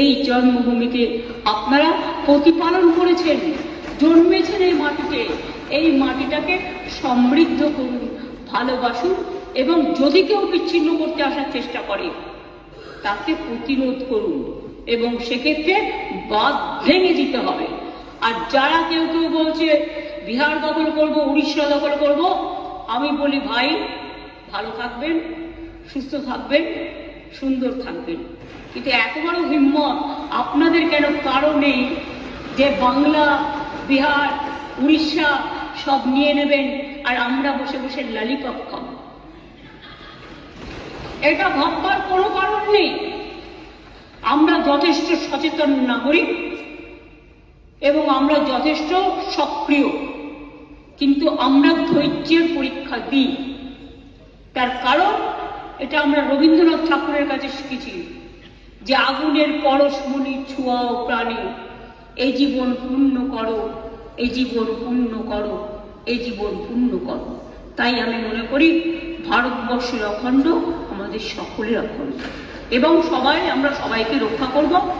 এই জন্মভূমিকে আপনারা প্রতিপালন করেছেন, জন্মেছেন এই মাটিতে। এই মাটিটাকে সমৃদ্ধ করুন, ভালোবাসুন এবং যদি কেউ বিচ্ছিন্ন করতে আসার চেষ্টা করে, তাকে প্রতিরোধ করুন এবং সেক্ষেত্রে বাদ ভেঙে দিতে হবে। আর যারা কেউ কেউ বলছে, বিহার দখল করব, উড়িষ্যা দখল করব, আমি বলি, ভাই, ভালো থাকবেন, সুস্থ থাকবেন সুন্দর থাকবেন কিন্তু এত বড় হিম্মত আপনাদের কেন কারও নেই যে বাংলা, বিহার, উড়িষ্যা সব নিয়ে নেবেন আর আমরা বসে বসে লালিপপ খাব? এটা ভাববার কোনো কারণ নেই। আমরা যথেষ্ট সচেতন নাগরিক এবং আমরা যথেষ্ট সক্রিয়। কিন্তু আমরা ধৈর্যের পরীক্ষা দিই। তার কারণ এটা আমরা রবীন্দ্রনাথ ঠাকুরের কাছে শিখেছি যে আগুনের পরশমণি ছোঁয়াও প্রাণী। এই জীবন পূর্ণ করো, এই জীবন পূর্ণ করো, এই জীবন পূর্ণ করো। তাই আমি মনে করি ভারতবর্ষের অখণ্ড আমাদের সকলের অখণ্ড। এবং সবাই, আমরা সবাইকে রক্ষা করব।